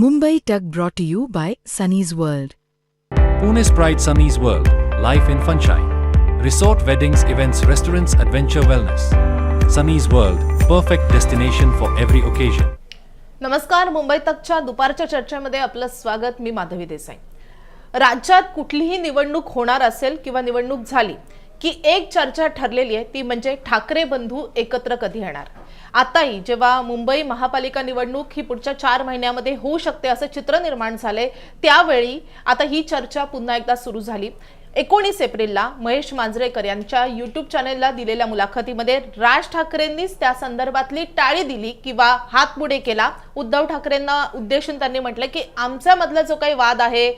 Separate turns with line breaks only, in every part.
Mumbai Tug brought to you by Sunny's World.
Pune's Pride Sunny's World, Life in Funshine. Resort weddings, events, restaurants, adventure wellness. Sunny's World, perfect destination for every occasion.
नमस्कार मुंबई तकच्या दुपारच्या चर्चेमध्ये आपलं स्वागत मी माधवी देसाई राज्यात कुठलीही निवडणूक होणार असेल किंवा निवडणूक झाली की एक चर्चा ठरलेली आहे ती म्हणजे ठाकरे बंधू एकत्र कधी येणार आताही जेव्हा मुंबई महापालिका निवडणूक ही पुढच्या चार महिन्यामध्ये होऊ शकते असं चित्र निर्माण झालंय त्यावेळी आता ही चर्चा पुन्हा एकदा सुरू झाली. एकोणीस एप्रिलला महेश मांजरेकर यांच्या युट्यूब चॅनेलला दिलेल्या मुलाखतीमध्ये राज ठाकरेंनीच त्या संदर्भातली टाळी दिली किंवा हात पुढे केला. उद्धव ठाकरेंना उद्देशून त्यांनी म्हटलं की आमच्यामधला जो काही वाद आहे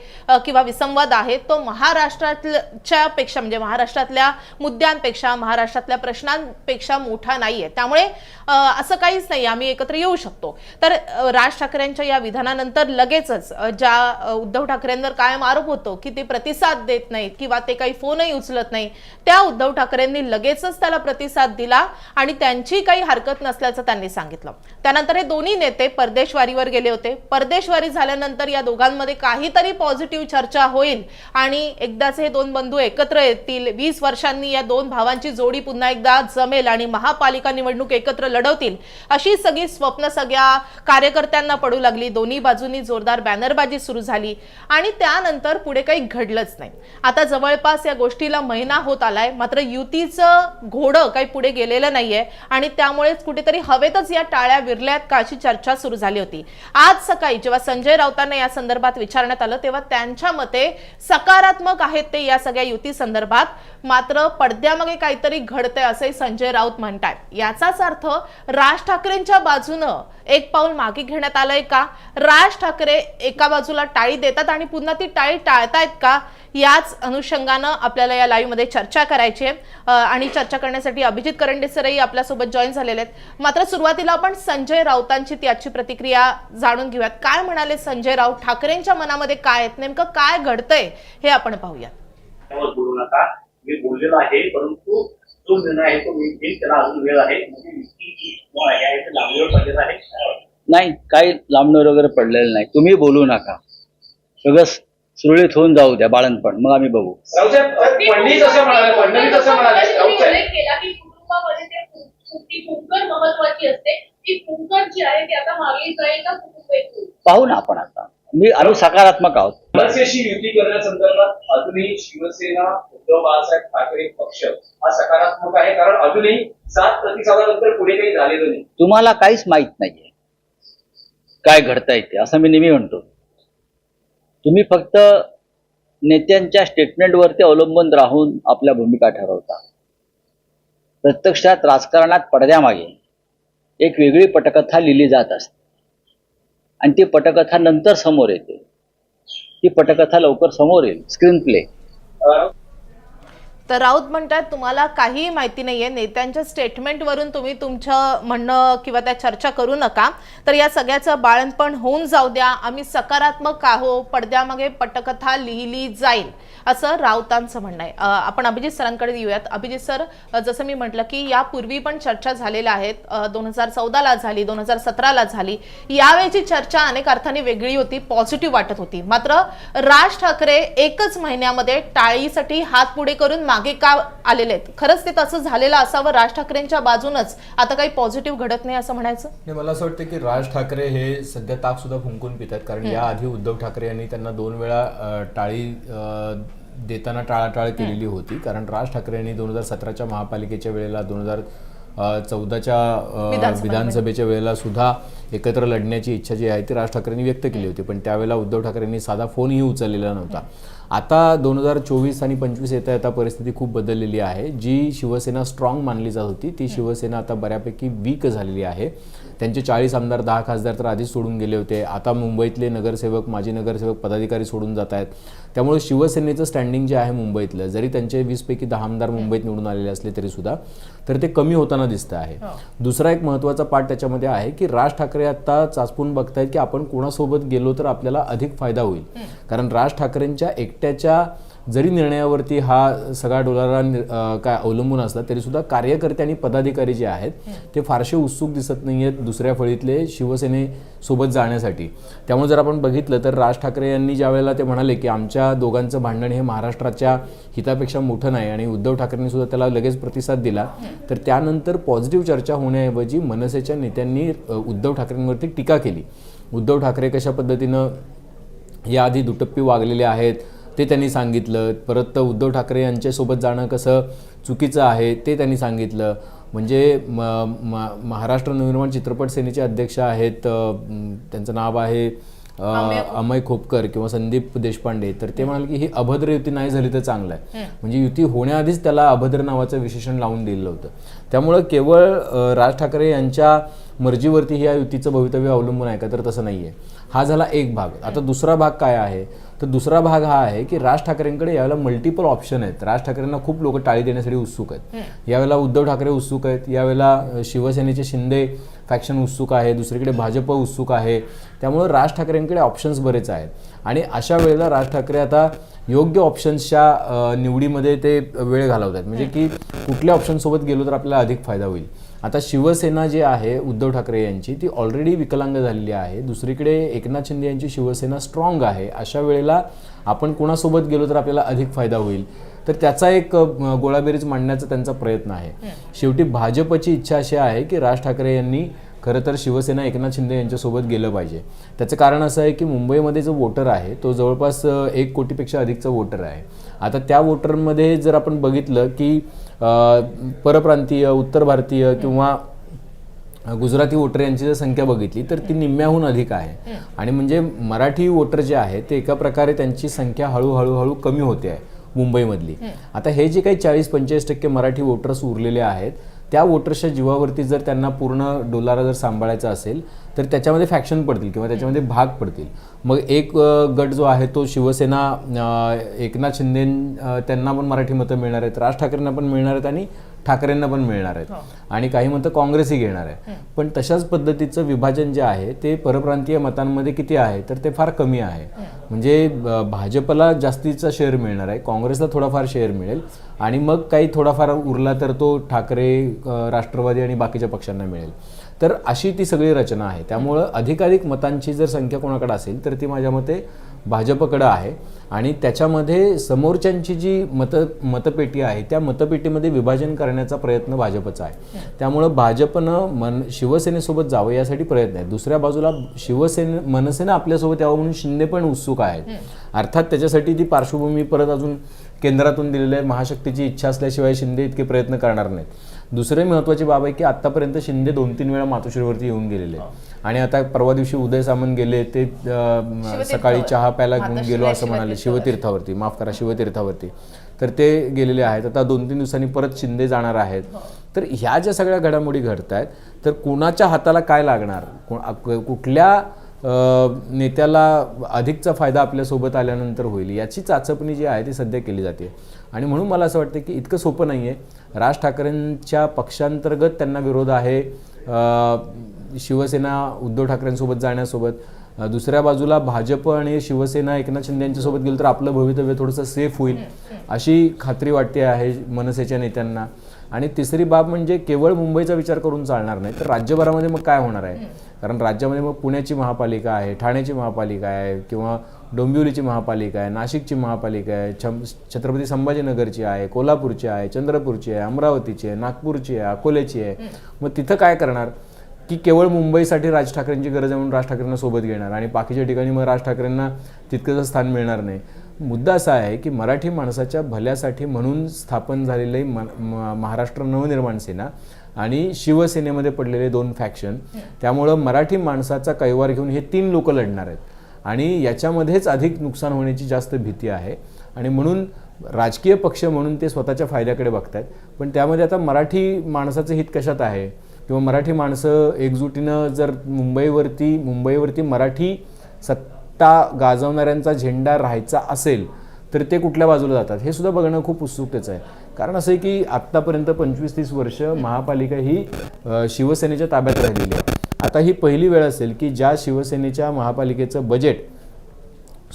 किंवा विसंवाद आहे तो महाराष्ट्रातल्या पेक्षा म्हणजे महाराष्ट्रातल्या मुद्द्यांपेक्षा महाराष्ट्रातल्या प्रश्नांपेक्षा मोठा नाहीये. त्यामुळे असं काहीच नाही आम्ही एकत्र येऊ शकतो. तर राज ठाकरेंच्या या विधानानंतर लगेचच ज्या उद्धव ठाकरेंवर कायम आरोप होतो की ते प्रतिसाद देत नाहीत किंवा ते काही फोनही उचलत नाही. त्या उद्धव ठाकरेंनी लगेचच त्याला प्रतिसाद दिला आणि त्यांची काही हरकत नसल्याचं त्यांनी सांगितलं. त्यानंतर हे दोन्ही नेते परदेशवारीवर गेले होते. परदेशवारी झाल्यानंतर या दोघांमध्ये काहीतरी पॉझिटिव्ह चर्चा होईल आणि एकदाच हे दोन बंधू एकत्र येतील. वीस वर्षांनी या दोन भावांची जोडी पुन्हा एकदा जमेल आणि महापालिका निवडणूक एकत्र लढवतील. अशी सगळी स्वप्न सगळ्या कार्यकर्त्यांना पडू लागली. दोन्ही बाजूनी जोरदार बॅनरबाजी सुरू झाली आणि त्यानंतर पुढे काही घडलंच नाही. आता जवळपास या गोष्टीला महिना होत आलाय. मात्र युतीचं घोडं काही पुढे गेलेलं नाहीये. आणि त्यामुळेच कुठेतरी हवेतच या टाळ्या विरल्यात का अशी चर्चा सुरू झाली होती. आज सकाळी जेव्हा संजय राऊतांना या संदर्भात विचारण्यात आलं तेव्हा त्यांच्या मते सकारात्मक आहेत ते या सगळ्या युती संदर्भात. मात्र पडद्यामागे काहीतरी घडतंय असंही संजय राऊत म्हणतात याचाच अर्थ राज ठाकरेंच्या बाजूनं एक पाऊल मागे घेण्यात आलंय का? राज ठाकरे एका बाजूला टाळी देतात आणि पुन्हा ती टाळी टाळतायत का? याच अनुषंगानं आपल्याला या लाईव्हमध्ये चर्चा करायची आहे. आणि चर्चा करण्यासाठी अभिजित करंडेसरही आपल्यासोबत जॉईन झालेले आहेत. मात्र सुरुवातीला आपण संजय राऊतांची त्याची प्रतिक्रिया जाणून घेऊयात. काय म्हणाले संजय राऊत? ठाकरेंच्या मनामध्ये काय आहेत? नेमकं काय घडतंय? हे आपण पाहूयात.
त्यावर बोलू नका मी बोललेलो आहे परंतु जो निर्णय आहे तो मी घेईन त्याला अजून वेळ आहे. म्हणजे आहे आहे ते लांबणीवर पडलेलं आहे.
नाही काही लांबणं वगैरे पडलेलं नाही. तुम्ही बोलू नका. सगळं सुरळीत होऊन जाऊ द्या बाळणपण मग आम्ही बघू.
राऊसाहेब फडणवीस असं म्हणाले फडणवीस असं म्हणाले. राऊसाहेब
उल्लेख केला की कुटुंबामध्ये ते फु- ती फुंकर महत्वाची असते. ती फुंकर जी आहे ती आता मागली जाईल का कुटुंब एकूण
पाहू ना आपण आता. मी आम्ही सकारात्मक आहोत.
मनसेशी युती करण्यासंदर्भात अजूनही शिवसेना उद्धव बाळासाहेब ठाकरे पक्ष हा सकारात्मक आहे. कारण अजूनही सात प्रतिसादानंतर पुढे काही झालेलं नाही.
तुम्हाला काहीच माहीत नाहीये. काय घडताय ते असं मी नेहमी म्हणतो. तुम्ही फक्त नेत्यांच्या स्टेटमेंटवरती अवलंबून राहून आपल्या भूमिका ठरवता. प्रत्यक्षात राजकारणात पडद्यामागे एक वेगळी पटकथा लिहिली जात असते. आणि ती पटकथा नंतर समोर येते. ती पटकथा लवकर समोर येईल. Screenplay.
तर राऊत म्हणतात तुम्हाला काहीही माहिती नाहीये. नेत्यांच्या स्टेटमेंटवरून तुम्ही तुमचं म्हणणं किंवा त्या चर्चा करू नका. तर या सगळ्याचं बाळणपण होऊन जाऊ द्या. आम्ही सकारात्मक आहो पडद्यामागे पटकथा लिहिली जाईल. असं राऊतांचं म्हणणं आहे. आपण अभिजित सरांकडे येऊयात. अभिजित सर जसं मी म्हटलं की यापूर्वी पण चर्चा झालेल्या आहेत. दोन हजार चौदाला झाली दोन हजार सतराला झाली. यावेळीची चर्चा अनेक अर्थाने वेगळी होती पॉझिटिव्ह वाटत होती. मात्र राज ठाकरे एकच महिन्यामध्ये टाळीसाठी हात पुढे करून मागे का आलेले आहेत? खरंच ते तसं झालेलं असावं राज ठाकरेंच्या बाजूनच. आता काही पॉझिटिव्ह घडत नाही असं म्हणायचं?
मला असं वाटतं की राज ठाकरे हे सध्या ताक सुद्धा फुंकून पितात. कारण याआधी उद्धव ठाकरे यांनी त्यांना दोन वेळा टाळी देताना टाळाटाळ केलेली होती. कारण राज ठाकरे यांनी दोन हजार सतराच्या महापालिकेच्या वेळेला दोन हजार चौदाच्या
विधानसभा
विधानसभेच्या वेळेला सुद्धा एकत्र लढण्याची इच्छा जी आहे ती राज ठाकरेंनी व्यक्त केली होती. पण त्यावेळेला उद्धव ठाकरेंनी साधा फोनही उचललेला नव्हता. आता दोन हजार चोवीस आणि पंचवीस येता येता परिस्थिती खूप बदललेली आहे. जी शिवसेना स्ट्रॉंग मानली जात होती ती शिवसेना आता बऱ्यापैकी वीक झालेली आहे. त्यांचे चाळीस आमदार दहा खासदार तर आधीच सोडून गेले होते. आता मुंबईतले नगरसेवक माजी नगरसेवक पदाधिकारी सोडून जात आहेत. त्यामुळे शिवसेनेचं स्टँडिंग जे आहे मुंबईतलं जरी त्यांचे वीसपैकी दहा आमदार मुंबईत निवडून आलेले असले तरी सुद्धा तर ते कमी होताना दिसतं आहे. दुसरा एक महत्त्वाचा पार्ट त्याच्यामध्ये आहे की राज ठाकरे आता चाचपून बघतायत की आपण कोणासोबत गेलो तर आपल्याला अधिक फायदा होईल. कारण राज ठाकरेंच्या एकट्याच्या जरी निर्णयावरती हा सगळा डोलारा काय अवलंबून असला तरी सुद्धा कार्यकर्ते आणि पदाधिकारी जे आहेत ते फारसे उत्सुक दिसत नाही आहेत दुसऱ्या फळीतले शिवसेनेसोबत जाण्यासाठी. त्यामुळे जर आपण बघितलं तर राज ठाकरे यांनी ज्या वेळेला ते म्हणाले की आमच्या दोघांचं भांडण हे महाराष्ट्राच्या हितापेक्षा मोठं नाही आणि उद्धव ठाकरेंनी सुद्धा त्याला लगेच प्रतिसाद दिला तर त्यानंतर पॉझिटिव्ह चर्चा होण्याऐवजी मनसेच्या नेत्यांनी उद्धव ठाकरेंवरती टीका केली. उद्धव ठाकरे कशा पद्धतीनं याआधी दुटप्पी वागलेले आहेत ते त्यांनी सांगितलं. परत उद्धव ठाकरे यांच्यासोबत जाणं कसं चुकीचं आहे ते त्यांनी सांगितलं. म्हणजे म महाराष्ट्र नवनिर्माण चित्रपट सेनेचे अध्यक्ष आहेत त्यांचं नाव आहे अमय खोपकर किंवा संदीप देशपांडे. तर ते म्हणाले की ही अभद्र युती नाही झाली तर चांगलं आहे. म्हणजे युती होण्याआधीच त्याला अभद्र नावाचं विशेषण लावून दिलं होतं. त्यामुळं केवळ राज ठाकरे यांच्या मर्जीवरती ही या युतीचं भवितव्य अवलंबून आहे का? तर तसं नाही आहे हा झाला एक भाग. आता दुसरा भाग काय आहे? तर दुसरा भाग हा आहे की राज ठाकरेंकडे यावेळेला मल्टिपल ऑप्शन आहेत. राज ठाकरेंना खूप लोक टाळी देण्यासाठी उत्सुक आहेत. यावेळेला उद्धव ठाकरे उत्सुक आहेत. यावेळेला शिवसेनेचे शिंदे फॅक्शन उत्सुक आहे. दुसरीकडे भाजप उत्सुक आहे. त्यामुळं राज ठाकरेंकडे ऑप्शन्स बरेच आहेत. आणि अशा वेळेला राज ठाकरे आता योग्य ऑप्शन्सच्या निवडीमध्ये ते वेळ घालवत आहेत. म्हणजे की कुठल्या ऑप्शनसोबत गेलो तर आपल्याला अधिक फायदा होईल. आता शिवसेना जी आहे उद्धव ठाकरे यांची ती ऑलरेडी विकलांग झालेली आहे. दुसरीकडे एकनाथ शिंदे यांची शिवसेना स्ट्रॉंग आहे. अशा वेळेला आपण कोणासोबत गेलो तर आपल्याला अधिक फायदा होईल. तर त्याचा एक गोळाबेरीज मांडण्याचा त्यांचा प्रयत्न आहे. शेवटी भाजपची इच्छा अशी आहे की राज ठाकरे यांनी खरं तर शिवसेना एकनाथ शिंदे यांच्यासोबत गेलं पाहिजे. त्याचं कारण असं आहे की मुंबईमध्ये जो वोटर आहे तो जवळपास एक कोटीपेक्षा अधिकचा वोटर आहे. आता त्या वोटरमध्ये जर आपण बघितलं की परप्रांतीय उत्तर भारतीय किंवा गुजराती वोटर यांची जर संख्या बघितली तर ती निम्म्याहून अधिक आहे. आणि म्हणजे मराठी वोटर जे आहे ते एका प्रकारे त्यांची संख्या हळूहळू हळू कमी होते आहे मुंबईमधली. आता हे जे काही चाळीस पंचेचाळीस टक्के मराठी वोटर्स उरलेले आहेत त्या वोटर्सच्या जीवावरती जर त्यांना पूर्ण डोलारा जर सांभाळायचा असेल तर त्याच्यामध्ये फॅक्शन पडतील किंवा त्याच्यामध्ये भाग पडतील. मग एक गट जो आहे तो शिवसेना एकनाथ शिंदे त्यांना पण मराठी मतं मिळणार आहेत राज ठाकरेंना पण मिळणार आहेत आणि ठाकरेंना पण मिळणार आहेत. आणि काही मतं काँग्रेसही घेणार आहे. पण तशाच पद्धतीचं विभाजन जे आहे ते परप्रांतीय मतांमध्ये किती आहे तर ते फार कमी आहे. म्हणजे भाजपला जास्तीचा शेअर मिळणार आहे काँग्रेसला थोडाफार शेअर मिळेल. आणि मग काही थोडाफार उरला तर तो ठाकरे राष्ट्रवादी आणि बाकीच्या पक्षांना मिळेल. तर अशी ती सगळी रचना आहे. त्यामुळं अधिकाधिक मतांची जर संख्या कोणाकडे असेल तर ती माझ्या मते भाजपकडं आहे. आणि त्याच्यामध्ये समोरच्यांची जी मत मतपेटी आहे त्या मतपेटीमध्ये विभाजन करण्याचा प्रयत्न भाजपचा आहे. त्यामुळं भाजपनं मन शिवसेनेसोबत जावं यासाठी प्रयत्न आहे. दुसऱ्या बाजूला शिवसेने मनसेना आपल्यासोबत यावं म्हणून शिंदे पण उत्सुक आहेत. अर्थात त्याच्यासाठी ती पार्श्वभूमी परत अजून केंद्रातून दिलेली आहे. महाशक्तीची इच्छा असल्याशिवाय शिंदे इतके प्रयत्न करणार नाहीत. दुसरे महत्त्वाची बाब आहे की आतापर्यंत शिंदे दोन तीन वेळा मातोश्रीवरती येऊन गेलेले. आणि आता परवा दिवशी उदय सामंत गेले ते सकाळी चहा प्यायला घेऊन गेलो असं म्हणाले शिवतीर्थावरती माफ करा शिवतीर्थावरती. तर ते गेलेले आहेत. आता दोन तीन दिवसांनी परत शिंदे जाणार आहेत. तर ह्या ज्या सगळ्या घडामोडी घडत आहेत तर कुणाच्या हाताला काय लागणार? कुठल्या नेत्याला अधिकचा फायदा आपल्यासोबत आल्यानंतर होईल. याची चाचपणी जी आहे ती सध्या केली जाते. आणि म्हणून मला असं वाटतं की इतकं सोपं नाही आहे राज ठाकरेंच्या पक्षांतर्गत त्यांना विरोध आहे. शिवसेना उद्धव ठाकरेंसोबत जाण्यासोबत. दुसऱ्या बाजूला भाजप आणि शिवसेना एकनाथ शिंदे यांच्यासोबत गेलं तर आपलं भवितव्य थोडंसं सेफ होईल. अशी खात्री वाटते आहे मनसेच्या नेत्यांना. आणि तिसरी बाब म्हणजे केवळ मुंबईचा विचार करून चालणार नाही तर राज्यभरामध्ये मग काय होणार आहे? कारण राज्यामध्ये मग पुण्याची महापालिका आहे ठाण्याची महापालिका आहे किंवा डोंबिवलीची महापालिका आहे नाशिकची महापालिका आहे छम छत्रपती संभाजीनगरची आहे कोल्हापूरची आहे चंद्रपूरची आहे अमरावतीची आहे नागपूरची आहे अकोल्याची आहे. मग तिथं काय करणार? की केवळ मुंबईसाठी राज ठाकरेंची गरज आहे म्हणून राज ठाकरेंना सोबत घेणार आणि बाकीच्या ठिकाणी मग राज ठाकरेंना तितकंसं स्थान मिळणार नाही. मुद्दा असा आहे की मराठी माणसाच्या भल्यासाठी म्हणून स्थापन झालेले महाराष्ट्र नवनिर्माण सेना आणि शिवसेनेमध्ये पडलेले दोन फॅक्शन त्यामुळं मराठी माणसाचा कैवार घेऊन हे तीन लोक लढणार आहेत. आणि याच्यामध्येच अधिक नुकसान होण्याची जास्त भीती आहे. आणि म्हणून राजकीय पक्ष म्हणून ते स्वतःच्या फायद्याकडे बघतायत. पण त्यामध्ये आता मराठी माणसाचं हित कशात आहे? किंवा मराठी माणसं एकजुटीनं जर मुंबईवरती मुंबईवरती मराठी सत्ता गाजवणाऱ्यांचा झेंडा राहायचा असेल तर ते कुठल्या बाजूला जातात? हे सुद्धा बघणं खूप उत्सुकतेचं आहे. कारण असं आहे की आत्तापर्यंत पंचवीस तीस वर्ष महापालिका ही शिवसेनेच्या ताब्यात राहिलेली आहे. आता ही पहिली वेळ असेल की ज्या शिवसेनेच्या महापालिकेचं बजेट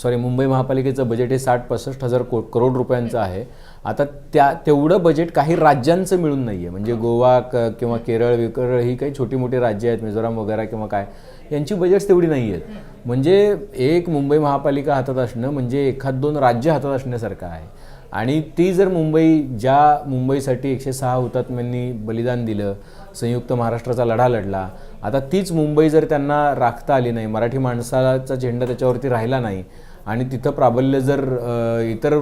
सॉरी मुंबई महापालिकेचं बजेट हे साठ पासष्ट हजार को करोड रुपयांचं आहे. आता त्या तेवढं बजेट काही राज्यांचं मिळून नाही आहे म्हणजे गोवा क किंवा केरळ विकरळ ही काही छोटी मोठी राज्य आहेत मिझोराम वगैरे किंवा काय. यांची बजेट्स तेवढी नाही आहेत म्हणजे एक मुंबई महापालिका हातात असणं म्हणजे एखाद दोन राज्य हातात असण्यासारखं आहे. आणि ती जर मुंबई ज्या मुंबईसाठी एकशे सहा हुतात्म्यांनी बलिदान दिलं संयुक्त महाराष्ट्राचा लढा लढला आता तीच मुंबई जर त्यांना राखता आली नाही मराठी माणसाचा झेंडा त्याच्यावरती राहिला नाही आणि तिथं प्राबल्य जर इतर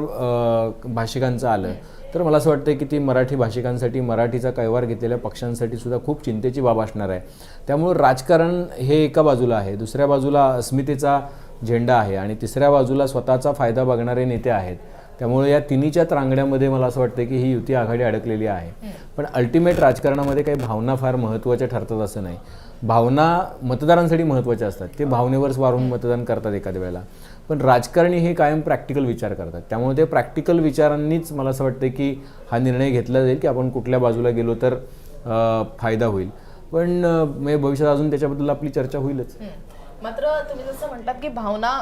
भाषिकांचं आलं तर मला असं वाटतं की ती मराठी भाषिकांसाठी मराठीचा कैवार घेतलेल्या पक्षांसाठी सुद्धा खूप चिंतेची बाब असणार आहे. त्यामुळं राजकारण हे एका बाजूला आहे. दुसऱ्या बाजूला अस्मितेचा झेंडा आहे आणि तिसऱ्या बाजूला स्वतःचा फायदा बघणारे नेते आहेत. त्यामुळे या तिन्हीच्या त्रांगड्यामध्ये मला असं वाटतं की ही युती आघाडी अडकलेली आहे. पण अल्टिमेट राजकारणामध्ये काही भावना फार महत्त्वाच्या ठरतात असं नाही. भावना मतदारांसाठी महत्त्वाच्या असतात. ते भावनेवर वारून मतदान करतात एखाद्या वेळेला. पण राजकारणी हे कायम प्रॅक्टिकल विचार करतात. त्यामुळे ते प्रॅक्टिकल विचारांनीच मला असं वाटतं की हा निर्णय घेतला जाईल की आपण कुठल्या बाजूला गेलो तर फायदा होईल. पण म्हणजे भविष्यात अजून त्याच्याबद्दल आपली चर्चा होईलच.
मात्र तुम्ही जसं म्हणतात की भावना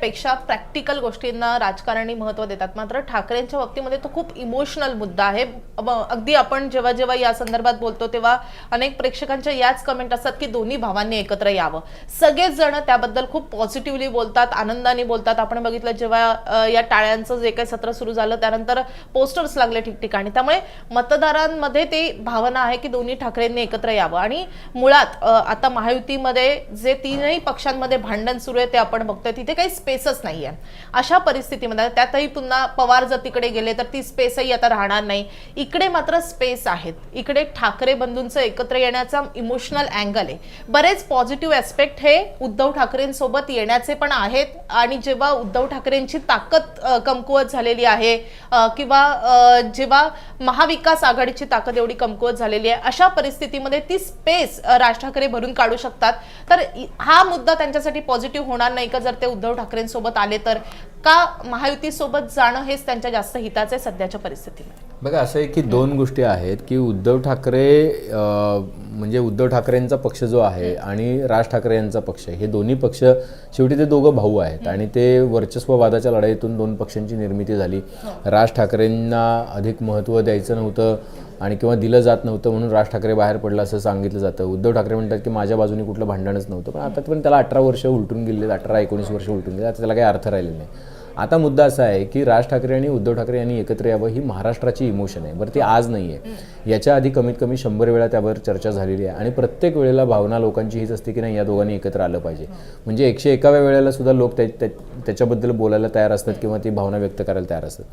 पेक्षा प्रॅक्टिकल गोष्टींना राजकारणी महत्त्व देतात. मात्र ठाकरेंच्या बाबतीमध्ये तो खूप इमोशनल मुद्दा आहे. अब- अगदी आपण जेव्हा जेव्हा या संदर्भात बोलतो तेव्हा अनेक प्रेक्षकांच्या याच कमेंट असतात की दोन्ही भावांनी एकत्र यावं. सगळेच जण त्याबद्दल खूप पॉझिटिव्हली बोलतात आनंदाने बोलतात. आपण बघितलं जेव्हा या टाळ्यांचं जे काही सत्र सुरू झालं त्यानंतर पोस्टर्स लागले ठिकठिकाणी. त्यामुळे मतदारांमध्ये ते भावना आहे की दोन्ही ठाकरेंनी एकत्र यावं. आणि मुळात आता महायुतीमध्ये जे तीन तीनही पक्षांमध्ये भांडण सुरू आहे ते आपण बघतोय. तिथे काही स्पेसच नाही आहे अशा परिस्थितीमध्ये त्यातही पुन्हा पवार जर तिकडे गेले तर ती स्पेसही आता राहणार नाही. इकडे मात्र स्पेस आहेत. इकडे ठाकरे बंधूंचं एकत्र येण्याचा इमोशनल अँगल आहे. बरेच पॉझिटिव्ह ॲस्पेक्ट हे उद्धव ठाकरेंसोबत येण्याचे पण आहेत. आणि जेव्हा उद्धव ठाकरेंची ताकद कमकुवत झालेली आहे किंवा जेव्हा महाविकास आघाडीची ताकद एवढी कमकुवत झालेली आहे अशा परिस्थितीमध्ये ती स्पेस राज ठाकरे भरून काढू शकतात. तर हा हा मुद्दा त्यांच्यासाठी पॉझिटिव्ह होणार नाही का? जर ते उद्धव ठाकरेंसोबत आले तर का महायुतीसोबत जाणं हेच त्यांच्या जास्त हिताचं आहे सध्याच्या परिस्थितीमध्ये?
बघा असं आहे की दोन गोष्टी आहेत की उद्धव ठाकरे म्हणजे उद्धव ठाकरेंचा पक्ष जो आहे आणि राज ठाकरे यांचा पक्ष हे दोन्ही पक्ष शेवटी ते दोघं भाऊ आहेत आणि ते वर्चस्ववादाच्या लढाईतून दोन पक्षांची निर्मिती झाली. राज ठाकरेंना अधिक महत्त्व द्यायचं नव्हतं. आणि किंवा दिलं जात नव्हतं म्हणून राज ठाकरे बाहेर पडला असं सांगितलं जातं. उद्धव ठाकरे म्हणतात की माझ्या बाजूने कुठलं भांडणच नव्हतं. पण आता पण त्याला अठरा वर्ष उलटून गेले अठरा एकोणीस वर्ष उलटून गेले आता त्याला काही अर्थ राहिलेला नाही. आता मुद्दा असा आहे की राज ठाकरे आणि उद्धव ठाकरे यांनी एकत्र यावं ही महाराष्ट्राची इमोशन आहे. बरं ती आज नाही आहे याच्या आधी कमीत कमी शंभर वेळा त्यावर चर्चा झालेली आहे. आणि प्रत्येक वेळेला भावना लोकांची हीच असते की नाही या दोघांनी एकत्र आलं पाहिजे. म्हणजे एकशे एकाव्या वेळेला सुद्धा लोक त्या त्या- त्याच्याबद्दल बोलायला तयार असतात किंवा ती भावना व्यक्त करायला तयार असतात.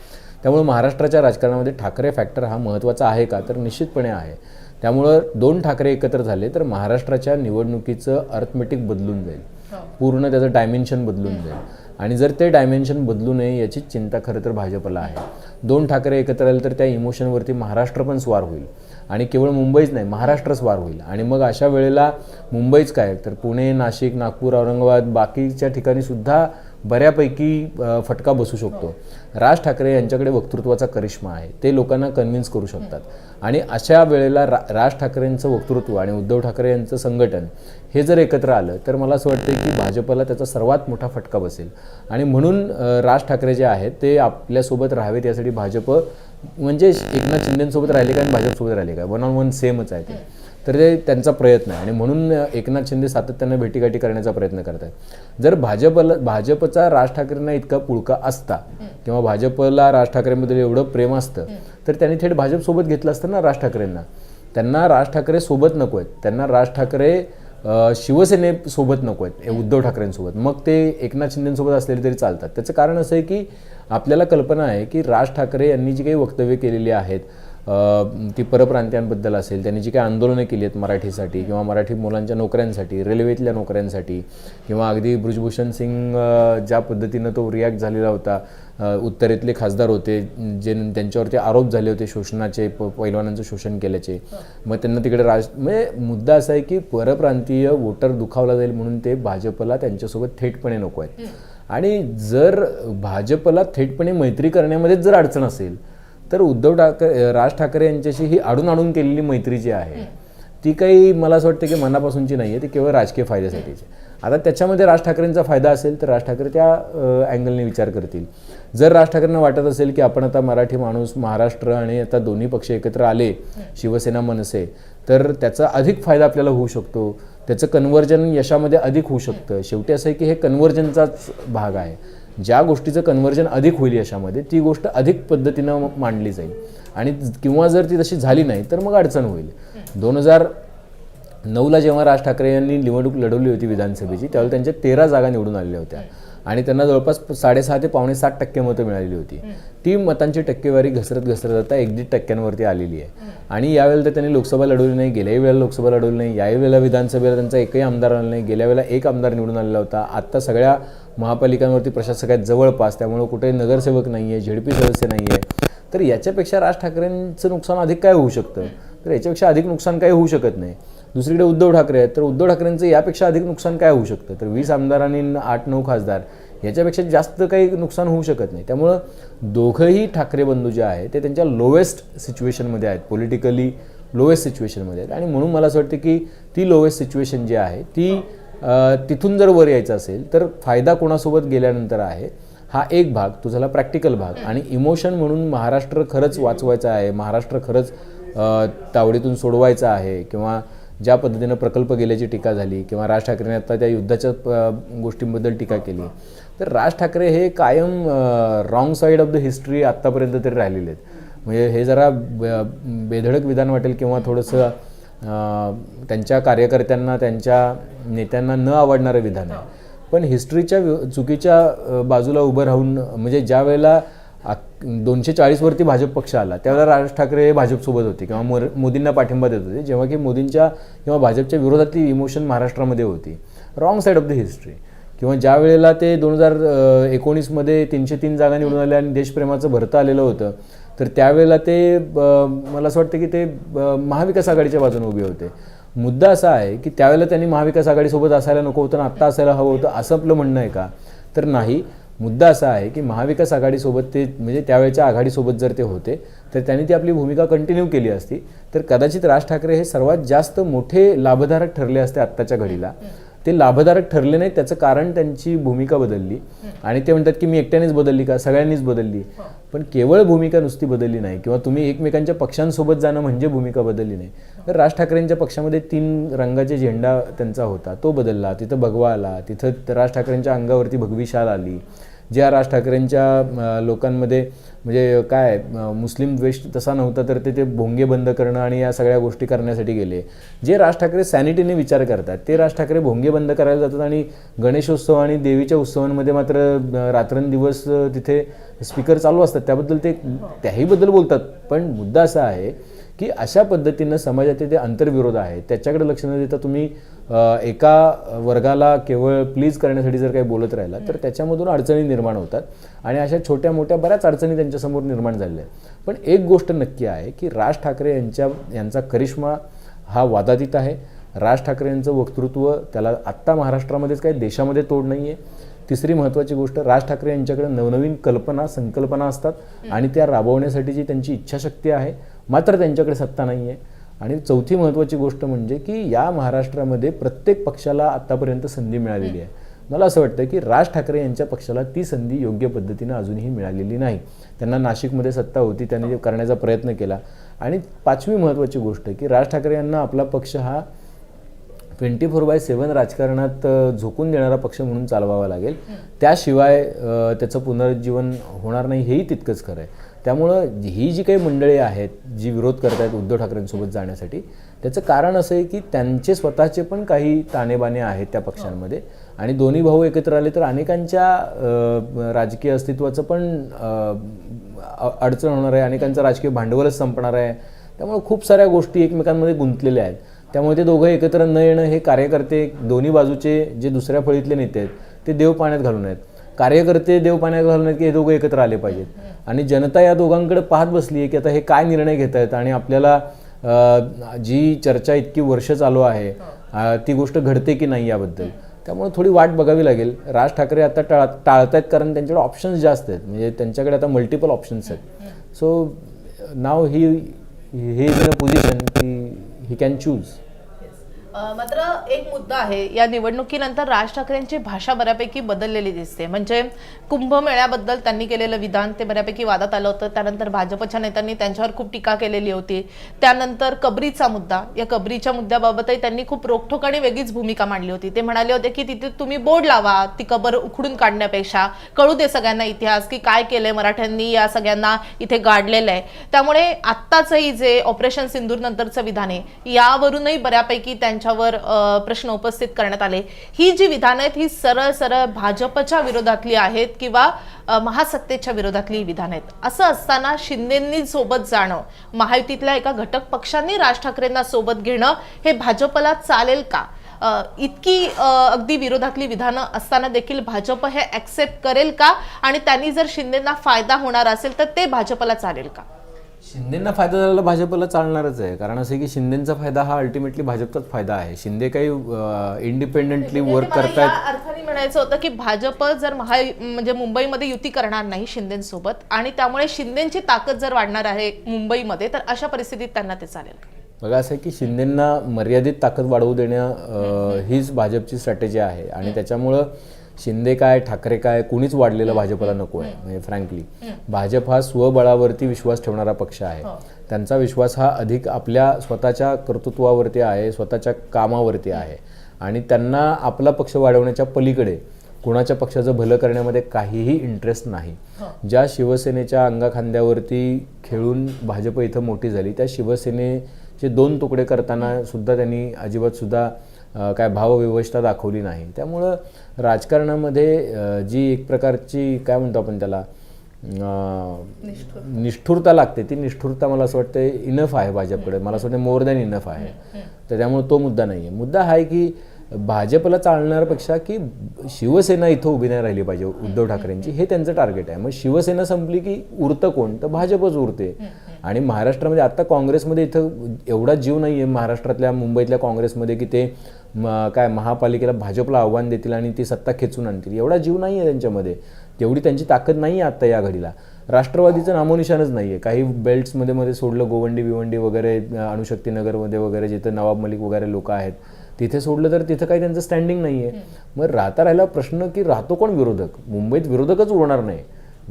त्यामुळे महाराष्ट्राच्या राजकारणामध्ये ठाकरे फॅक्टर हा महत्त्वाचा आहे का? तर निश्चितपणे आहे. त्यामुळं दोन ठाकरे एकत्र झाले तर महाराष्ट्राच्या निवडणुकीचं अर्थमेटिक बदलून जाईल. पूर्ण त्याचं डायमेन्शन बदलून जाईल. आणि जर ते डायमेन्शन बदलू नये याची चिंता खरं तर भाजपला आहे. दोन ठाकरे एकत्र आले तर त्या इमोशनवरती महाराष्ट्र पण स्वार होईल. आणि केवळ मुंबईच नाही महाराष्ट्र स्वार होईल. आणि मग अशा वेळेला मुंबईच काय? तर पुणे नाशिक नागपूर औरंगाबाद बाकीच्या ठिकाणी सुद्धा बऱ्यापैकी फटका बसू शकतो. राज ठाकरे यांच्याकडे वक्तृत्वाचा करिश्मा आहे. ते लोकांना कन्व्हिन्स करू शकतात. आणि अशा वेळेला रा राज ठाकरेंचं वक्तृत्व आणि उद्धव ठाकरे यांचं संघटन हे जर एकत्र आलं तर मला असं वाटतं की भाजपला त्याचा सर्वात मोठा फटका बसेल. आणि म्हणून राज ठाकरे जे आहेत ते आपल्यासोबत राहावेत यासाठी भाजप म्हणजे एकनाथ शिंदेसोबत राहिले का आणि भाजपसोबत राहिले का? वन ऑन वन सेमच आहे ते. तर ते त्यांचा प्रयत्न आहे. आणि म्हणून एकनाथ शिंदे सातत्यानं भेटीगाठी करण्याचा प्रयत्न करत आहेत जर भाजपला भाजपचा राज ठाकरेंना इतका पुळका असता किंवा भाजपला राज ठाकरेंबद्दल एवढं प्रेम असतं तर त्यांनी थेट भाजपसोबत घेतलं असतं ना राज ठाकरेंना. त्यांना राज ठाकरे सोबत नको आहेत. त्यांना राज ठाकरे शिवसेनेसोबत नको आहेत हे उद्धव ठाकरेंसोबत. मग ते एकनाथ शिंदेसोबत असलेले तरी चालतात. त्याचं कारण असं आहे की आपल्याला कल्पना आहे की राज ठाकरे यांनी जी काही वक्तव्य केलेली आहेत ती परप्रांतीयांबद्दल असेल त्यांनी जी काही आंदोलनं केली आहेत मराठीसाठी किंवा मराठी मुलांच्या नोकऱ्यांसाठी रेल्वेतल्या नोकऱ्यांसाठी किंवा अगदी ब्रिजभूषण सिंग ज्या पद्धतीनं तो रिॲक्ट झालेला होता उत्तरेतले खासदार होते जे त्यांच्यावरती आरोप झाले होते शोषणाचे प पैलवानांचं शोषण केल्याचे. मग त्यांना तिकडे राज म्हणजे मुद्दा असा आहे की परप्रांतीय वोटर दुखावला जाईल म्हणून ते भाजपला त्यांच्यासोबत थेटपणे नको आहेत. आणि जर भाजपला थेटपणे मैत्री करण्यामध्येच जर अडचण असेल तर उद्धव ठाकरे राज ठाकरे यांच्याशी ही आडून आडून केलेली मैत्री जी आहे ती काही मला असं वाटतं की मनापासूनची नाही आहे ती केवळ राजकीय फायद्यासाठीची आता त्याच्यामध्ये राज ठाकरेंचा फायदा असेल तर राज ठाकरे त्या अँगलने विचार करतील. जर राज ठाकरेंना वाटत असेल की आपण आता मराठी माणूस महाराष्ट्र आणि आता दोन्ही पक्ष एकत्र आले शिवसेना मनसे तर त्याचा अधिक फायदा आपल्याला होऊ शकतो. त्याचं कन्व्हर्जन यशामध्ये अधिक होऊ शकतं. शेवटी असं आहे की हे कन्व्हर्जनचाच भाग आहे. ज्या गोष्टीचं कन्व्हर्जन अधिक होईल यशामध्ये ती गोष्ट अधिक पद्धतीनं मांडली जाईल. आणि किंवा जर ती तशी झाली नाही तर मग अडचण होईल. दोन हजार नऊला जेव्हा राज ठाकरे यांनी निवडणूक लढवली होती विधानसभेची त्यावेळी त्यांच्या तेरा जागा निवडून आलेल्या होत्या. आणि त्यांना जवळपास साडेसहा ते पावणे सात टक्के मतं मिळालेली होती. ती मतांची टक्केवारी घसरत घसरत आता एक दीड टक्क्यांवरती आलेली आहे. आणि यावेळेला तर त्यांनी लोकसभा लढवली नाही गेल्याही वेळेला लोकसभा लढवली नाही याही वेळेला विधानसभेला त्यांचा एकही आमदार आला नाही गेल्या वेळेला एक आमदार निवडून आलेला होता. आत्ता सगळ्या महापालिकांवरती प्रशासक आहेत जवळपास त्यामुळं कुठे नगरसेवक नाही आहे झेडपी सदस्य नाही आहे तर याच्यापेक्षा राज ठाकरेंचं नुकसान अधिक काय होऊ शकतं? तर याच्यापेक्षा अधिक नुकसान काही होऊ शकत नाही. दुसरीकडे उद्धव ठाकरे आहेत तर उद्धव ठाकरेंचं यापेक्षा अधिक नुकसान काय होऊ शकतं? तर वीस आमदार आणि आठ नऊ खासदार याच्यापेक्षा जास्त काही नुकसान होऊ शकत नाही. त्यामुळं दोघंही ठाकरे बंधू जे आहेत ते त्यांच्या लोवेस्ट सिच्युएशनमध्ये आहेत पॉलिटिकली लोवेस्ट सिच्युएशनमध्ये आहेत. आणि म्हणून मला असं वाटतं की ती लोवेस्ट सिच्युएशन जी आहे ती तिथून जर वर यायचं असेल तर फायदा कोणासोबत गेल्यानंतर आहे? हा एक भाग तो झाला प्रॅक्टिकल भाग. आणि इमोशन म्हणून महाराष्ट्र खरंच वाचवायचं आहे महाराष्ट्र खरंच तावडीतून सोडवायचं आहे किंवा ज्या पद्धतीनं प्रकल्प गेल्याची टीका झाली किंवा राज ठाकरेने आता त्या युद्धाच्या गोष्टींबद्दल टीका केली. तर राज ठाकरे हे कायम wrong side of the history आत्तापर्यंत तरी राहिलेले आहेत. म्हणजे हे जरा ब- बेधडक विधान वाटेल किंवा थोडंसं त्यांच्या कार्यकर्त्यांना त्यांच्या नेत्यांना न आवडणारं विधान आहे. पण हिस्ट्रीच्या चुकीच्या बाजूला उभं राहून म्हणजे ज्या वेळेला दोनशे चाळीसवरती भाजप पक्ष आला त्यावेळेला राज ठाकरे हे भाजपसोबत होते किंवा मोर मोदींना पाठिंबा देत होते. जेव्हा की मोदींच्या किंवा भाजपच्या विरोधातली इमोशन महाराष्ट्रामध्ये होती. Wrong side of the history किंवा ज्या वेळेला ते दोन हजार एकोणीसमध्ये तीनशे तीन जागा निवडून आल्या आणि देशप्रेमाचं भरतं आलेलं होतं तर त्यावेळेला ते ब- मला असं वाटतं की ते महाविकास आघाडीच्या बाजूने उभे होते. मुद्दा असा आहे की त्यावेळेला त्यांनी महाविकास आघाडीसोबत असायला नको होतं आणि आत्ता असायला हवं होतं असं आपलं म्हणणं आहे का? तर नाही. मुद्दा असा आहे की महाविकास आघाडीसोबत ते म्हणजे त्यावेळेच्या आघाडीसोबत जर ते होते तर त्यांनी ती आपली भूमिका कंटिन्यू केली असती. तर कदाचित राज ठाकरे हे सर्वात जास्त मोठे लाभधारक ठरले असते आत्ताच्या घडीला. ते लाभधारक ठरले नाहीत त्याचं कारण त्यांची भूमिका बदलली. आणि ते म्हणतात की मी एकट्यानेच बदलली का? सगळ्यांनीच बदलली. पण केवळ भूमिका नुसती बदलली नाही. किंवा तुम्ही एकमेकांच्या पक्षांसोबत जाणं म्हणजे भूमिका बदलली नाही. तर राज ठाकरेंच्या पक्षामध्ये तीन रंगाचे झेंडा त्यांचा होता. तो बदलला. तिथं भगवा आला. तिथं राज ठाकरेंच्या अंगावरती भगवी शाल आली. ज्या राज ठाकरेंच्या लोकांमध्ये म्हणजे काय मुस्लिम द्वेष तसा नव्हता तर ते ते भोंगे बंद करणं आणि या सगळ्या गोष्टी करण्यासाठी गेले. जे राज ठाकरे सॅनिटीने विचार करतात ते राज ठाकरे भोंगे बंद करायला जातात आणि गणेशोत्सव आणि देवीच्या उत्सवांमध्ये मात्र रात्रंदिवस तिथे स्पीकर चालू असतात. त्याबद्दल ते त्याहीबद्दल बोलतात. पण मुद्दा असा आहे की अशा पद्धतीनं समाजातील ते आंतरविरोध आहे त्याच्याकडे लक्ष न देता तुम्ही एका वर्गाला केवळ प्लीज करण्यासाठी जर काही बोलत राहिला तर त्याच्यामधून अडचणी निर्माण होतात आणि अशा छोट्या मोठ्या बऱ्याच अडचणी त्यांच्यासमोर निर्माण झालेल्या आहेत. पण एक गोष्ट नक्की आहे की राज ठाकरे यांच्या यांचा करिश्मा हा वादातीत आहे. राज ठाकरे यांचं वक्तृत्व त्याला आत्ता महाराष्ट्रामध्येच काही देशामध्ये तोड नाही आहे तिसरी महत्त्वाची गोष्ट राज ठाकरे यांच्याकडे नवनवीन कल्पना संकल्पना असतात आणि त्या राबवण्यासाठीची त्यांची इच्छाशक्ती आहे. मात्र त्यांच्याकडे सत्ता नाही आहे आणि चौथी महत्त्वाची गोष्ट म्हणजे की या महाराष्ट्रामध्ये प्रत्येक पक्षाला आत्तापर्यंत संधी मिळालेली आहे. मला असं वाटतं की राज ठाकरे यांच्या पक्षाला ती संधी योग्य पद्धतीनं अजूनही मिळालेली नाही. त्यांना नाशिकमध्ये सत्ता होती त्यांनी ते करण्याचा प्रयत्न केला. आणि पाचवी महत्त्वाची गोष्ट की राज ठाकरे यांना आपला पक्ष हा ट्वेंटी फोर बाय सेवन राजकारणात झोकून देणारा पक्ष म्हणून चालवावा लागेल. त्याशिवाय अ, त्याचं पुनरुज्जीवन होणार नाही हेही तितकंच खरं आहे. त्यामुळं ही जी काही मंडळी आहेत जी विरोध करत आहेत उद्धव ठाकरेंसोबत जाण्यासाठी त्याचं कारण असं आहे की त्यांचे स्वतःचे पण काही ताणेबाणे आहेत त्या पक्षांमध्ये. आणि दोन्ही भाऊ एकत्र आले तर अनेकांच्या राजकीय अस्तित्वाचं पण अडचण होणार आहे. अनेकांचं राजकीय भांडवलच संपणार आहे. त्यामुळे खूप साऱ्या गोष्टी एकमेकांमध्ये गुंतलेल्या आहेत. त्यामुळे ते दोघं एकत्र न येणं हे कार्यकर्ते दोन्ही बाजूचे जे दुसऱ्या फळीतले नेते आहेत ते देव पाण्यात घालून आहेत. कार्यकर्ते देव पाण्यात घालून की हे दोघं एकत्र आले पाहिजेत. आणि जनता या दोघांकडे पाहत बसली आहे की आता हे काय निर्णय घेत आहेत आणि आपल्याला जी चर्चा इतकी वर्ष चालू आहे ती गोष्ट घडते की नाही याबद्दल? त्यामुळे थोडी वाट बघावी लागेल. राज ठाकरे आता टाळ आहेत कारण त्यांच्याकडे ऑप्शन्स जास्त आहेत. म्हणजे त्यांच्याकडे आता मल्टिपल ऑप्शन्स आहेत. सो नाव ही हे पोझिशन की ही कॅन चूज
मात्र एक मुद्दा आहे. या निवडणुकीनंतर राज ठाकरेंची भाषा बऱ्यापैकी बदललेली दिसते. म्हणजे कुंभमेळ्याबद्दल त्यांनी केलेलं विधान ते बऱ्यापैकी वादात आलं होतं. त्यानंतर भाजपच्या नेत्यांनी त्यांच्यावर खूप टीका केलेली होती. त्यानंतर कबरीचा मुद्दा. या कबरीच्या मुद्द्याबाबतही त्यांनी खूप रोखठोक आणि वेगळीच भूमिका मांडली होती. ते म्हणाले होते की तिथे तुम्ही बोर्ड लावा ती कबर उखडून काढण्यापेक्षा. कळू दे सगळ्यांना इतिहास की काय केलंय मराठ्यांनी या सगळ्यांना इथे गाडलेलं आहे. त्यामुळे आत्ताचंही जे ऑपरेशन सिंदूर नंतरचं विधान आहे यावरूनही बऱ्यापैकी त्यांच्यावर प्रश्न उपस्थित करण्यात आले. ही जी विधानं आहेत ही सरळ सरळ भाजपच्या विरोधातली आहेत किंवा महासत्तेच्या विरोधातली विधानं आहेत. असं असताना शिंदेंनी सोबत जाणं महायुतीतल्या एका घटक पक्षांनी राज ठाकरेंना सोबत घेणं हे भाजपला चालेल का? इतकी अगदी विरोधातली विधानं असताना देखील भाजप हे ऍक्सेप्ट करेल का? आणि त्यांनी जर शिंदेना फायदा होणार असेल तर ते भाजपला चालेल का?
शिंदेना फायदा झालेला भाजपला चालणारच आहे. कारण असं की शिंदेचा फायदा हा अल्टिमेटली भाजपचाच फायदा आहे. शिंदे काही इंडिपेंडेंटली वर्क करतायत
या अर्थाने म्हणायचं होतं की भाजप जर महा म्हणजे मुंबईमध्ये युती करणार नाही शिंदेसोबत आणि त्यामुळे शिंदेची ताकद जर वाढणार आहे मुंबईमध्ये तर अशा परिस्थितीत त्यांना ते चालेल?
बघा असं आहे की शिंदेंना मर्यादित ताकद वाढवू देणं हीच भाजपची स्ट्रॅटेजी आहे. आणि त्याच्यामुळं शिंदे काय ठाकरे काय कुणीच वाढलेलं भाजपला नको आहे म्हणजे फ्रँकली भाजप हा स्वबळावरती विश्वास ठेवणारा पक्ष आहे. त्यांचा विश्वास हा अधिक आपल्या स्वतःच्या कर्तृत्वावरती आहे स्वतःच्या कामावरती आहे. आणि त्यांना आपला पक्ष वाढवण्याच्या पलीकडे कोणाच्या पक्षाचं भलं करण्यामध्ये काहीही इंटरेस्ट नाही. ज्या शिवसेनेच्या अंगाखांद्यावरती खेळून भाजप इथं मोठी झाली त्या शिवसेनेचे दोन तुकडे करताना सुद्धा त्यांनी अजिबात सुद्धा काय भावविवशता दाखवली नाही. त्यामुळं राजकारणामध्ये जी एक प्रकारची काय म्हणतो आपण त्याला निष्ठुरता. लागते. ती निष्ठुरता मला असं वाटतं इनफ आहे भाजपकडे. मला असं वाटतं मोर दॅन इनफ आहे. तर त्यामुळे तो मुद्दा नाही आहे मुद्दा हा आहे की भाजपला चालणाऱ्यापेक्षा की शिवसेना इथं उभी नाही राहिली पाहिजे उद्धव ठाकरेंची. हे त्यांचं टार्गेट आहे. मग शिवसेना संपली की उरतं कोण? तर भाजपच उरते. आणि महाराष्ट्रामध्ये आता काँग्रेसमध्ये इथं एवढा जीव नाही आहे महाराष्ट्रातल्या मुंबईतल्या काँग्रेसमध्ये की ते म- काय महापालिकेला भाजपला आव्हान देतील आणि ती सत्ता खेचून आणतील. एवढा जीव नाही आहे त्यांच्यामध्ये. तेवढी त्यांची ताकद नाही आहे आत्ता या घडीला. राष्ट्रवादीचं नामोनिशाणच नाही आहे काही बेल्ट्समध्ये मध्ये सोडलं गोवंडी बिवंडी वगैरे अणुशक्ती नगरमध्ये वगैरे जिथं नवाब मलिक वगैरे लोक आहेत तिथे सोडलं तर तिथं काही त्यांचं स्टँडिंग नाही आहे मग राहता राहिला प्रश्न की राहतो कोण विरोधक? मुंबईत विरोधकच उरणार नाही.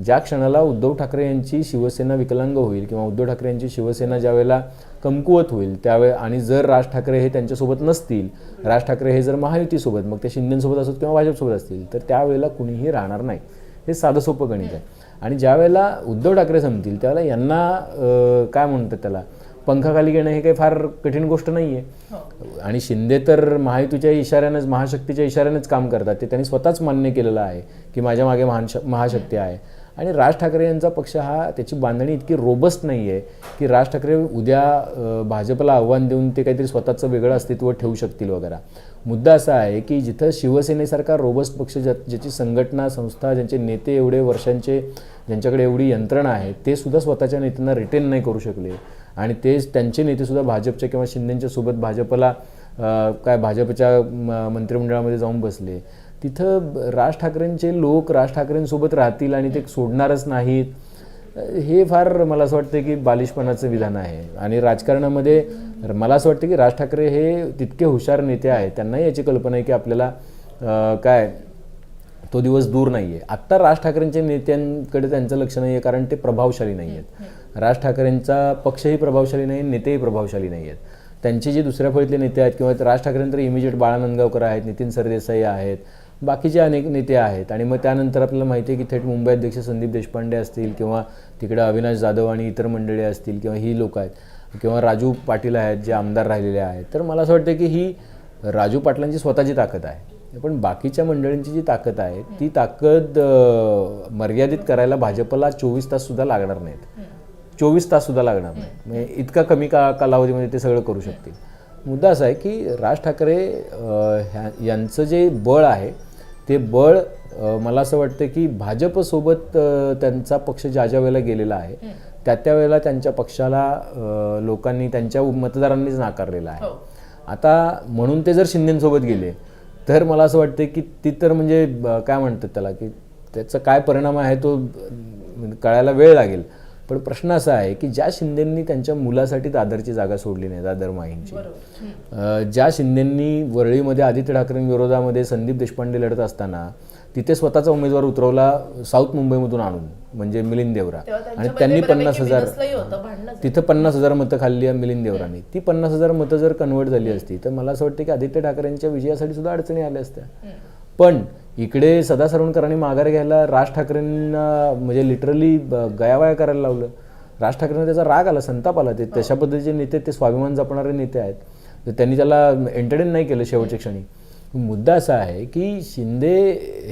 ज्या क्षणाला उद्धव ठाकरे यांची शिवसेना विकलांग होईल किंवा उद्धव ठाकरे यांची शिवसेना ज्यावेळेला कमकुवत होईल त्यावेळे आणि जर राज ठाकरे हे त्यांच्यासोबत नसतील राज ठाकरे हे जर महायुतीसोबत मग ते शिंदेसोबत असोत किंवा भाजपसोबत असतील तर त्यावेळेला कुणीही राहणार नाही. हे साधं सोपं गणित आहे. आणि ज्या वेळेला उद्धव ठाकरे संपतील त्यावेळेला यांना काय म्हणतात त्याला पंखाखाली घेणं हे काही फार कठीण गोष्ट नाही आहे आणि शिंदे तर महायुतीच्या इशाऱ्यानेच महाशक्तीच्या इशाऱ्यानेच काम करतात. ते त्यांनी स्वतःच मान्य केलेलं आहे की माझ्या मागे महान महाशक्ती आहे. आणि राज ठाकरे यांचा पक्ष हा त्याची बांधणी इतकी रोबस्ट नाही आहे की राज ठाकरे उद्या भाजपला आव्हान देऊन ते काहीतरी स्वतःचं वेगळं अस्तित्व ठेवू शकतील वगैरे. मुद्दा असा आहे की जिथं शिवसेनेसारखा रोबस्ट पक्ष ज्या ज्याची संघटना संस्था ज्यांचे नेते एवढे वर्षांचे ज्यांच्याकडे एवढी यंत्रणा आहे ते सुद्धा स्वतःच्या नेत्यांना रिटेन नाही करू शकले. आणि तेच त्यांचे नेतेसुद्धा भाजपच्या किंवा शिंदेच्या सोबत भाजपला काय भाजपच्या म- मंत्रिमंडळामध्ये जाऊन बसले. तिथं राज ठाकरेंचे लोक राज ठाकरेंसोबत राहतील आणि ते सोडणारच नाहीत. हे फार मला असं वाटतं की बालिशपणाचं विधान आहे. आणि राजकारणामध्ये मला असं वाटतं की राज ठाकरे हे तितके हुशार नेते आहेत. त्यांनाही याची कल्पना आहे की आपल्याला काय तो दिवस दूर नाही आहे आत्ता राज ठाकरेंच्या नेत्यांकडे त्यांचं लक्ष नाही आहे कारण ते प्रभावशाली नाही आहेत राज ठाकरेंचा पक्षही प्रभावशाली नाही नेतेही प्रभावशाली नाही आहेत त्यांचे जे दुसऱ्या फळीतले नेते आहेत किंवा राज ठाकरेंतर इमिजिएट बाळा नंदगावकर आहेत नितीन सरदेसाई आहेत बाकीचे अनेक नेते आहेत. आणि मग त्यानंतर आपल्याला माहिती आहे की थेट मुंबई अध्यक्ष संदीप देशपांडे असतील किंवा तिकडे अविनाश जाधव आणि इतर मंडळी असतील किंवा ही लोक आहेत किंवा राजू पाटील आहेत जे आमदार राहिलेले आहेत. तर मला असं वाटतं की ही राजू पाटलांची स्वतःची ताकद आहे. पण बाकीच्या मंडळींची जी ताकद आहे ती ताकद मर्यादित करायला भाजपला चोवीस ताससुद्धा लागणार नाहीत. चोवीस ताससुद्धा लागणार नाही. म्हणजे इतका कमी का कालावधीमध्ये ते सगळं करू शकतील. मुद्दा असा आहे की राज ठाकरे ह्या- यांचं जे बळ आहे ते बळ मला असं वाटतं की भाजपसोबत त्यांचा पक्ष ज्या ज्या वेळेला गेलेला आहे त्या त्या वेळेला त्यांच्या पक्षाला लोकांनी त्यांच्या मतदारांनीच नाकारलेला आहे. आता म्हणून ते जर शिंदेसोबत गेले तर मला असं वाटतं की ती तर म्हणजे काय म्हणतात त्याला की त्याचा काय परिणाम आहे तो कळायला वेळ लागेल. पण प्रश्न असा आहे की ज्या शिंदेंनी त्यांच्या मुलासाठी दादरची जागा सोडली नाही दादर माहींची ज्या शिंदेंनी वरळीमध्ये आदित्य ठाकरेंविरोधामध्ये संदीप देशपांडे लढत असताना तिथे स्वतःचा उमेदवार उतरवला साऊथ मुंबईमधून आणून म्हणजे मिलिंद देवरा. आणि त्यांनी पन्नास हजार तिथं पन्नास हजार मतं खाल्ली आहे मिलिंद देवरांनी. ती पन्नास हजार मतं जर कन्वर्ट झाली असती तर मला असं वाटतं की आदित्य ठाकरेंच्या विजयासाठी सुद्धा अडचणी आल्या असत्या. पण इकडे सदा सरवणकरांनी माघार घ्यायला राज ठाकरेंना म्हणजे लिटरली गयावाया करायला लावलं. राज ठाकरेंना त्याचा राग आला संताप आला. ते तशा पद्धतीचे नेते ते स्वाभिमान जपणारे नेते आहेत. तर त्यांनी त्याला एंटरटेन नाही केलं शेवटच्या क्षणी. मुद्दा असा आहे की शिंदे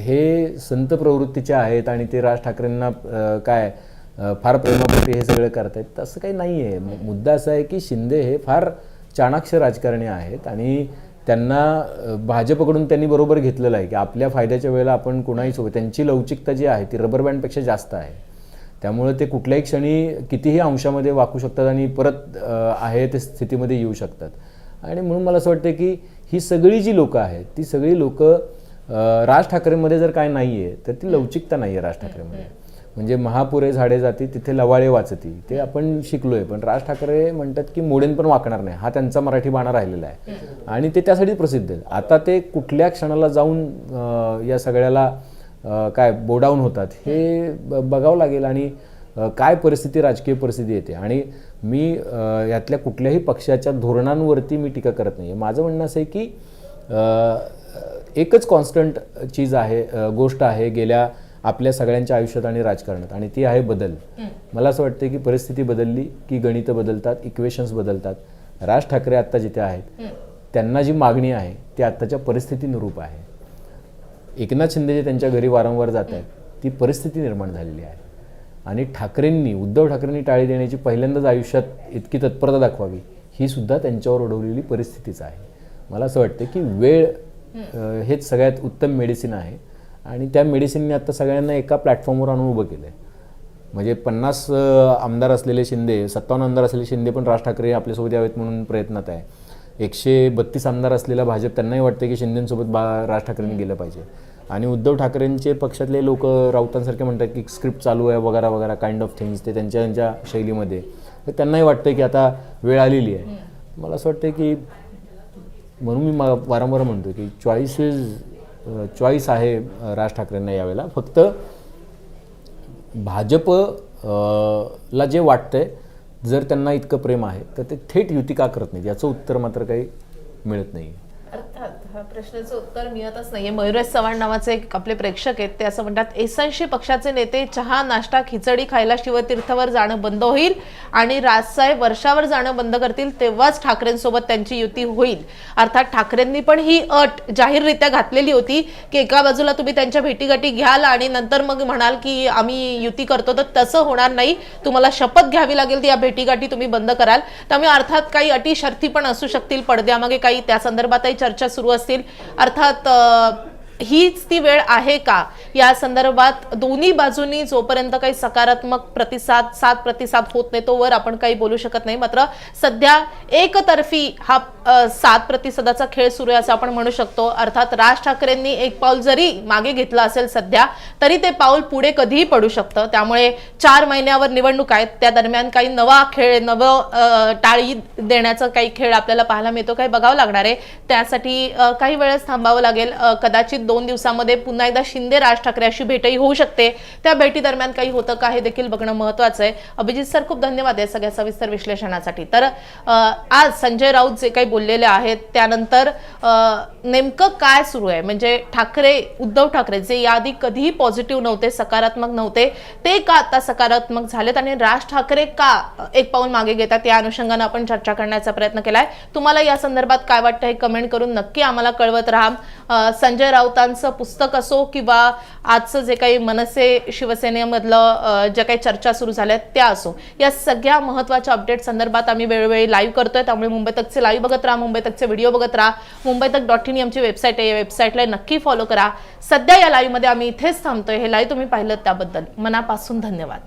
हे संत प्रवृत्तीचे आहेत आणि ते राज ठाकरेंना काय फार प्रेमापोटी हे सगळं करतायत तसं काही नाही आहे मुद्दा असा आहे की शिंदे हे फार चाणाक्ष राजकारणी आहेत आणि त्यांना भाजपकडून त्यांनी बरोबर घेतलेलं आहे की आपल्या फायद्याच्या वेळेला आपण कुणाही सोबत त्यांची लवचिकता जी आहे ती रबर बँडपेक्षा जास्त आहे. त्यामुळे ते कुठल्याही क्षणी कितीही अंशामध्ये वाकू शकतात आणि परत आहे ते स्थितीमध्ये येऊ शकतात. आणि म्हणून मला असं वाटतं की ही सगळी जी लोकं आहेत ती सगळी लोकं राज ठाकरेंमध्ये जर काय नाही आहे तर ती लवचिकता नाही आहे राज ठाकरेमध्ये. म्हणजे महापुरे झाडे जाती तिथे लवाळे वाचती. ते आपण शिकलोय पण राज ठाकरे म्हणतात की मोडेन पण वाकणार नाही. हा त्यांचा मराठी बाणा राहिलेला आहे. आणि ते त्यासाठी प्रसिद्ध आहेत. आता ते कुठल्या क्षणाला जाऊन या सगळ्याला काय बोडाऊन होतात हे ब- बघावं लागेल आणि काय परिस्थिती राजकीय परिस्थिती येते. आणि मी यातल्या कुठल्याही पक्षाच्या धोरणांवरती मी टीका करत नाही माझं म्हणणं असं आहे की एकच कॉन्स्टंट चीज आहे गोष्ट आहे गेल्या आपल्या सगळ्यांच्या आयुष्यात आणि राजकारणात. आणि ती आहे बदल. मला असं वाटतं की परिस्थिती बदलली की गणितं बदलतात इक्वेशन्स बदलतात. राज ठाकरे आत्ता जिथे आहेत त्यांना जी मागणी आहे ती आत्ताच्या परिस्थितीनुरूप आहे. एकनाथ शिंदे जे त्यांच्या घरी वारंवार जात आहेत ती परिस्थिती निर्माण झालेली आहे. आणि ठाकरेंनी उद्धव ठाकरेंनी टाळी देण्याची पहिल्यांदाच आयुष्यात इतकी तत्परता दाखवावी ही सुद्धा त्यांच्यावर ओढवलेली परिस्थितीच आहे. मला असं वाटतं की वेळ हेच सगळ्यात उत्तम मेडिसिन आहे. आणि त्या मेडिसिनने आता सगळ्यांना एका प्लॅटफॉर्मवर आणून उभं केलं आहे म्हणजे पन्नास आमदार असलेले शिंदे सत्तावन्न आमदार असलेले शिंदे पण राज ठाकरे आपल्यासोबत यावेत म्हणून प्रयत्नात आहे. एकशे बत्तीस आमदार असलेला भाजप त्यांनाही वाटतं की शिंदेसोबत बा राज ठाकरेंनी गेलं पाहिजे. आणि उद्धव ठाकरेंचे पक्षातले लोक राऊतांसारखे म्हणतात की स्क्रिप्ट चालू आहे वगैरे वगैरे काइंड ऑफ थिंग्स ते त्यांच्या त्यांच्या शैलीमध्ये. तर त्यांनाही वाटतं की आता वेळ आलेली आहे. मला असं वाटतं की म्हणून मी मा वारंवार म्हणतो की चॉईस इज चॉईस आहे राज ठाकरेंना यावेळेला. फक्त भाजप ला जे वाटतंय जर त्यांना इतकं प्रेम आहे तर ते थेट युती का करत नाहीत. याचं उत्तर मात्र काही मिळत नाही.
अर्थात प्रश्नाचं उत्तर मिळतच नाहीये. मयुरेश चव्हाण नावाचे एक आपले प्रेक्षक आहेत. ते असं म्हणतात एसऐंशी पक्षाचे नेते चहा नाश्ता खिचडी खायला शिवतीर्थवर जाणं बंद होईल आणि राजसाहेब वर्षावर जाणं बंद करतील तेव्हाच ठाकरेंसोबत त्यांची युती होईल. अर्थात ठाकरेंनी पण ही अट जाहीररित्या घातलेली होती की एका बाजूला तुम्ही त्यांच्या भेटीगाठी घ्याल आणि नंतर मग म्हणाल की आम्ही युती करतो तर तसं होणार नाही. तुम्हाला शपथ घ्यावी लागेल ती या भेटीगाठी तुम्ही बंद कराल. त्यामुळे अर्थात काही अटी शर्ती पण असू शकतील पडद्यामागे. काही त्या संदर्भातही चर्चा सुरू असतील. अर्थात हीच ती वेळ आहे का? या संदर्भात दोन्ही बाजूनी जोपर्यंत काही सकारात्मक प्रतिसाद सात प्रतिसाद होत नाही तोवर आपण काही बोलू शकत नाही. मात्र सध्या एकतर्फी हा सात प्रतिसादाचा खेळ सुरू आहे असं आपण म्हणू शकतो. अर्थात राज ठाकरेंनी एक पाऊल जरी मागे घेतलं असेल सध्या तरी ते पाऊल पुढे कधीही पडू शकतं. त्यामुळे चार महिन्यावर निवडणूक आहेत. त्या दरम्यान काही नवा खेळ नवं टाळी देण्याचा काही खेळ आपल्याला पाहायला मिळतो. काही बघावं लागणार आहे. त्यासाठी काही वेळेस थांबावं लागेल. कदाचित दोन दिवसामध्ये पुन्हा एकदा शिंदे राज ठाकरे अशी भेटही होऊ शकते. त्या भेटी दरम्यान काही होतं का हे देखील बघणं महत्वाचं आहे. अभिजित सर खूप धन्यवाद आहे सगळ्या सविस्तर विश्लेषणासाठी. तर आज संजय राऊत जे काही बोललेले आहेत त्यानंतर नेमकं काय सुरू आहे? म्हणजे ठाकरे उद्धव ठाकरे जे याआधी कधीही पॉझिटिव्ह नव्हते सकारात्मक नव्हते ते का आता सकारात्मक झालेत आणि राज ठाकरे का एक पाऊल मागे घेतात? या अनुषंगानं आपण चर्चा करण्याचा प्रयत्न केलाय. तुम्हाला या संदर्भात काय वाटतं हे कमेंट करून नक्की आम्हाला कळवत राहा. संजय राऊत राऊतांचं पुस्तक असो किंवा आजचं जे काही मनसे शिवसेनेमधलं ज्या काही चर्चा सुरू झाल्या आहेत त्या असो. या सगळ्या महत्त्वाच्या अपडेट संदर्भात आम्ही वेळोवेळी लाईव्ह करतोय. त्यामुळे मुंबई तकचे लाईव्ह बघत राहा मुंबई तकचे व्हिडिओ बघत राहा. मुंबई तक डॉट इन आमची वेबसाईट आहे. या वेबसाईटला नक्की फॉलो करा. सध्या या लाईव्हमध्ये आम्ही इथेच थांबतोय. हे लाईव्ह तुम्ही पाहिलं त्याबद्दल. मनापासून धन्यवाद.